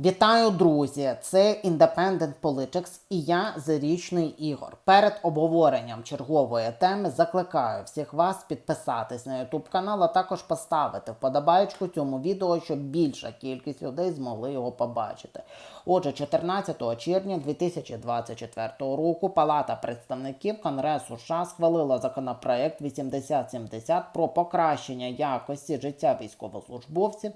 Вітаю, друзі! Це Independent Politics і я Зарічний Ігор. Перед обговоренням чергової теми закликаю всіх вас підписатись на YouTube канал, а також поставити вподобайку цьому відео, щоб більша кількість людей змогли його побачити. Отже, 14 червня 2024 року Палата представників Конгресу США схвалила законопроект 8070 про покращення якості життя військовослужбовців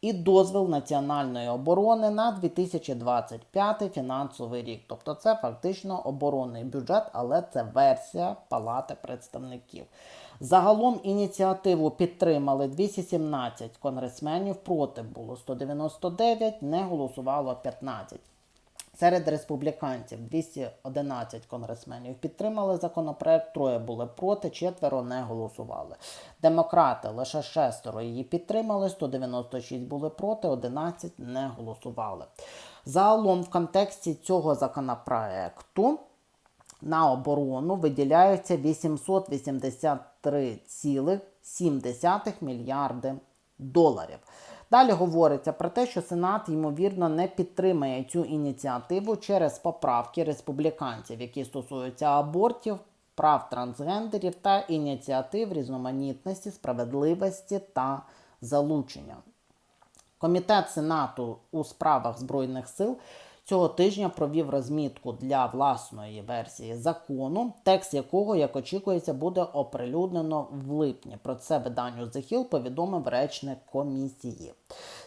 і дозвіл національної оборони на 2025 фінансовий рік. Тобто це фактично оборонний бюджет, але це версія Палати представників. Загалом ініціативу підтримали 217 конгресменів, проти було 199, не голосувало 15. Серед республіканців 211 конгресменів підтримали законопроект, троє були проти, четверо не голосували. Демократи лише шестеро її підтримали, 196 були проти, 11 не голосували. Загалом в контексті цього законопроекту на оборону виділяються 883,7 мільярди доларів. Далі говориться про те, що Сенат, ймовірно, не підтримає цю ініціативу через поправки республіканців, які стосуються абортів, прав трансгендерів та ініціатив різноманітності, справедливості та залучення. Комітет Сенату у справах Збройних сил цього тижня провів розмітку для власної версії закону, текст якого, як очікується, буде оприлюднено в липні. Про це виданню The Hill повідомив речник комісії.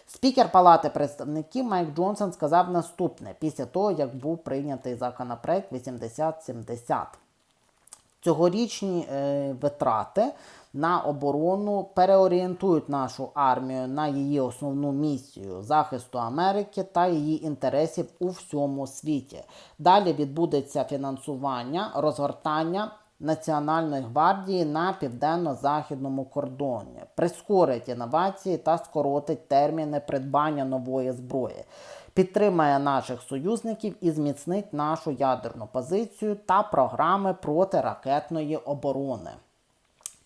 Спікер Палати представників Майк Джонсон сказав наступне після того, як був прийнятий законопроект 8070. Цьогорічні е, витрати на оборону переорієнтують нашу армію на її основну місію захисту Америки та її інтересів у всьому світі. Далі відбудеться фінансування розгортання Національної гвардії на південно-західному кордоні, прискорить інновації та скоротить терміни придбання нової зброї. Підтримає наших союзників і зміцнить нашу ядерну позицію та програми протиракетної оборони.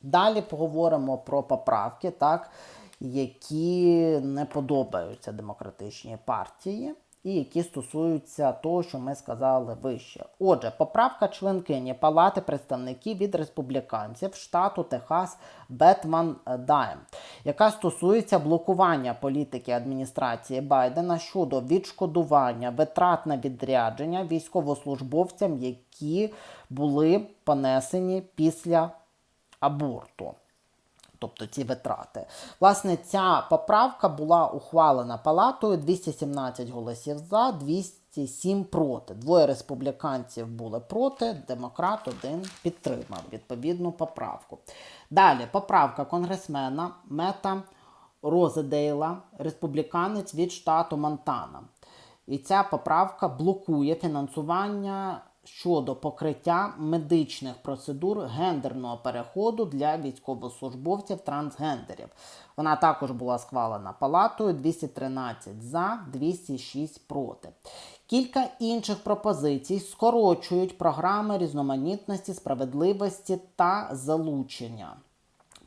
Далі поговоримо про поправки, так, які не подобаються демократичній партії і які стосуються того, що ми сказали вище. Отже, поправка членкині Палати представників від республіканців штату Техас Бетман Дайм, яка стосується блокування політики адміністрації Байдена щодо відшкодування витрат на відрядження військовослужбовцям, які були понесені після аборту. Тобто ці витрати. Власне, ця поправка була ухвалена палатою 217 голосів за, 207 проти. Двоє республіканців були проти, демократ один підтримав відповідну поправку. Далі поправка конгресмена Мета Розедейла, республіканець від штату Монтана. І ця поправка блокує фінансування щодо покриття медичних процедур гендерного переходу для військовослужбовців трансгендерів. Вона також була схвалена палатою 213 за, 206 проти. Кілька інших пропозицій скорочують програми різноманітності, справедливості та залучення.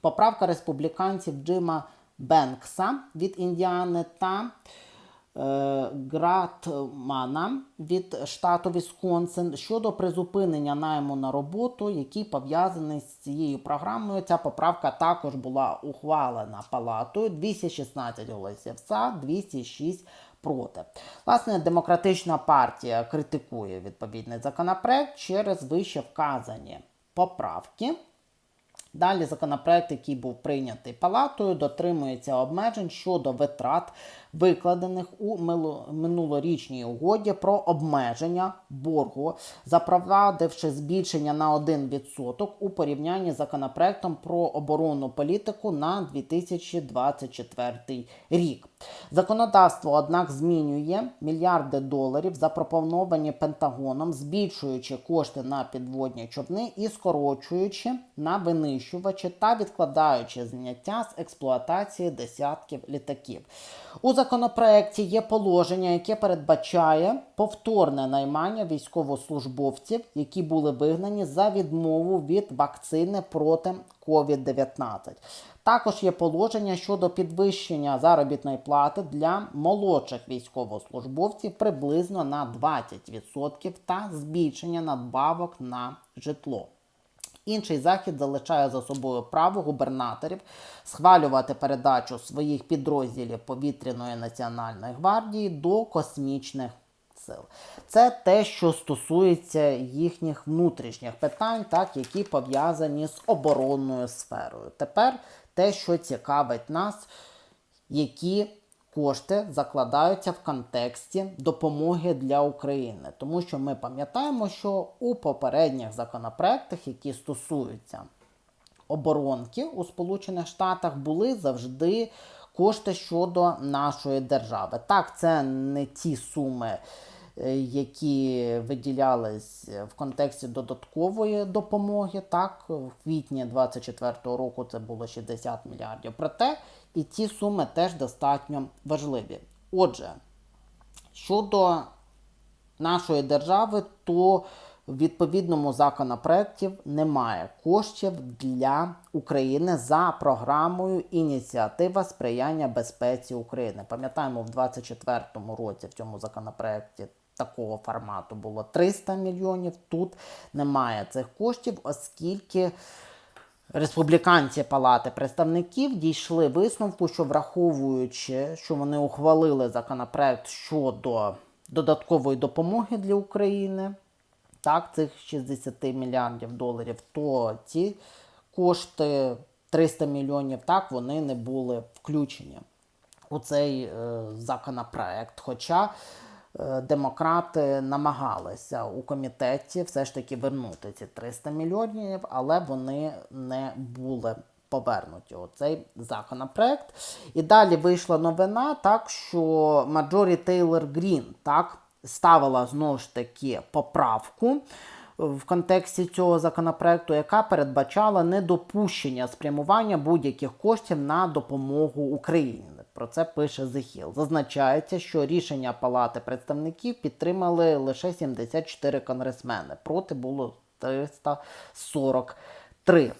Поправка республіканців Джима Бенкса від Індіани та Гратмана від штату Вісконсин щодо призупинення найму на роботу, який пов'язаний з цією програмою. Ця поправка також була ухвалена палатою 216 голосів за, 206 проти. Власне, демократична партія критикує відповідний законопроект через вище вказані поправки. Далі законопроект, який був прийнятий палатою, дотримується обмежень щодо витрат, викладених у минулорічній угоді про обмеження боргу, запровадивши збільшення на 1% у порівнянні з законопроектом про оборонну політику на 2024 рік. Законодавство, однак, змінює мільярди доларів, запропоновані Пентагоном, збільшуючи кошти на підводні човни і скорочуючи на винищувачі та відкладаючи зняття з експлуатації десятків літаків. У законопроекті є положення, яке передбачає повторне наймання військовослужбовців, які були вигнані за відмову від вакцини проти COVID-19. Також є положення щодо підвищення заробітної плати для молодших військовослужбовців приблизно на 20% та збільшення надбавок на житло. Інший захід залишає за собою право губернаторів схвалювати передачу своїх підрозділів повітряної національної гвардії до космічних сил. Це те, що стосується їхніх внутрішніх питань, так, які пов'язані з оборонною сферою. Тепер те, що цікавить нас, які кошти закладаються в контексті допомоги для України. Тому що ми пам'ятаємо, що у попередніх законопроектах, які стосуються оборонки у Сполучених Штатах, були завжди кошти щодо нашої держави. Так, це не ті суми. Е, Які виділялись в контексті додаткової допомоги, так в квітні 24-го року це було 60 мільярдів. Проте і ці суми теж достатньо важливі. Отже, щодо нашої держави, то в відповідному законопроекті немає коштів для України за програмою Ініціатива сприяння безпеці України. Пам'ятаємо, в 2024 році в цьому законопроекті такого формату було 300 мільйонів. Тут немає цих коштів, оскільки. Республіканці Палати представників дійшли висновку, що враховуючи, що вони ухвалили законопроект щодо додаткової допомоги для України, так, цих 60 мільярдів доларів, то ці кошти 300 мільйонів, так, вони не були включені у цей е, законопроект. Хоча демократи намагалися у комітеті все ж таки вернути ці 300 мільйонів, але вони не були повернуті у цей законопроект. І далі вийшла новина, так що Маджорі Тейлор Грін так ставила знову ж таки поправку в контексті цього законопроекту, яка передбачала недопущення спрямування будь-яких коштів на допомогу Україні. Про це пише The Hill. Зазначається, що рішення Палати представників підтримали лише 74 конгресмени. Проти було 343.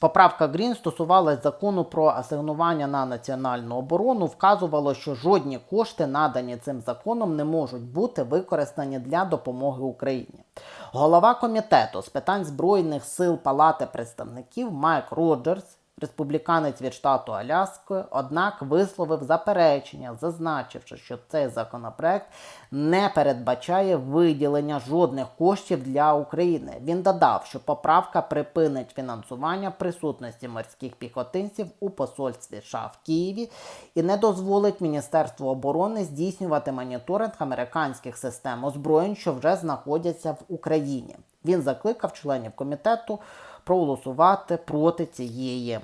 Поправка Грін стосувалась закону про асигнування на національну оборону. Вказувало, що жодні кошти, надані цим законом, не можуть бути використані для допомоги Україні. Голова комітету з питань збройних сил Палати представників Майк Роджерс, республіканець від штату Аляски, однак висловив заперечення, зазначивши, що цей законопроект не передбачає виділення жодних коштів для України. Він додав, що поправка припинить фінансування присутності морських піхотинців у посольстві США в Києві і не дозволить Міністерству оборони здійснювати моніторинг американських систем озброєнь, що вже знаходяться в Україні. Він закликав членів комітету проголосувати проти цієї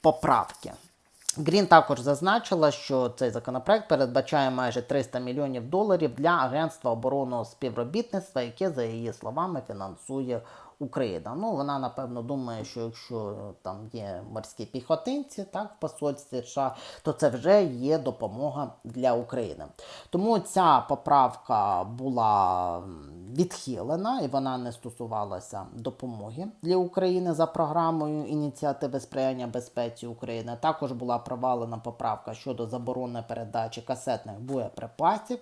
поправки. Грін також зазначила, що цей законопроект передбачає майже 300 мільйонів доларів для Агентства оборонного співробітництва, яке, за її словами, фінансує Україна. Ну, вона напевно думає, що якщо там є морські піхотинці, так в посольстві США, то це вже є допомога для України. Тому ця поправка була відхилена і вона не стосувалася допомоги для України за програмою ініціативи сприяння безпеці України. Також була провалена поправка щодо заборони передачі касетних боєприпасів,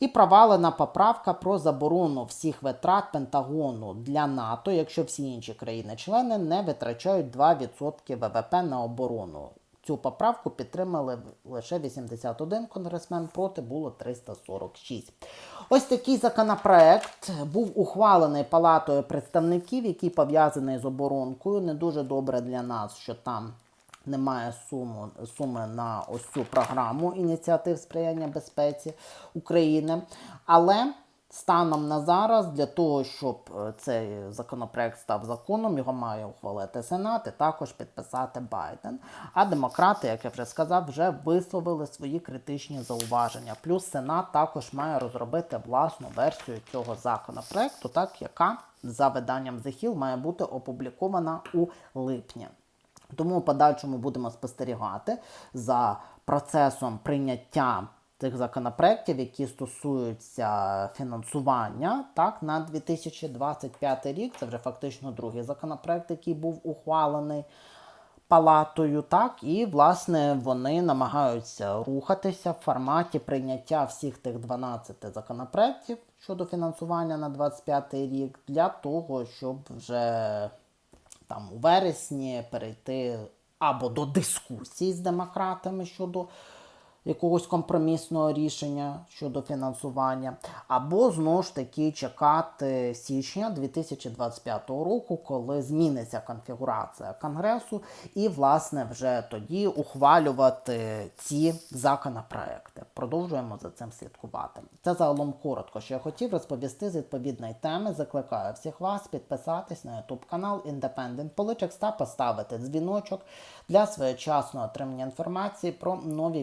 і провалена поправка про заборону всіх витрат Пентагону для НАТО, якщо всі інші країни-члени не витрачають 2% ВВП на оборону. Цю поправку підтримали лише 81 конгресмен, проти було 346. Ось такий законопроект був ухвалений Палатою представників, який пов'язаний з оборонкою. Не дуже добре для нас, що там немає суму, суми на ось цю програму ініціатив сприяння безпеці України. Але станом на зараз, для того, щоб е, цей законопроект став законом, його має ухвалити Сенат і також підписати Байден. А демократи, як я вже сказав, вже висловили свої критичні зауваження. Плюс Сенат також має розробити власну версію цього законопроекту, так яка за виданням Hill має бути опублікована у липні. Тому в подальшому будемо спостерігати за процесом прийняття тих законопроєктів, які стосуються фінансування так, на 2025 рік. Це вже фактично другий законопроект, який був ухвалений палатою, так і власне вони намагаються рухатися в форматі прийняття всіх тих 12 законопроєктів щодо фінансування на 25 рік для того, щоб вже там у вересні перейти або до дискусій з демократами щодо якогось компромісного рішення щодо фінансування, або знову ж таки чекати січня 2025 року, коли зміниться конфігурація конгресу, і власне вже тоді ухвалювати ці законопроекти. Продовжуємо за цим слідкувати. Це загалом коротко, що я хотів розповісти з відповідної теми. Закликаю всіх вас підписатись на YouTube канал Independent Politics та поставити дзвіночок для своєчасного отримання інформації про нові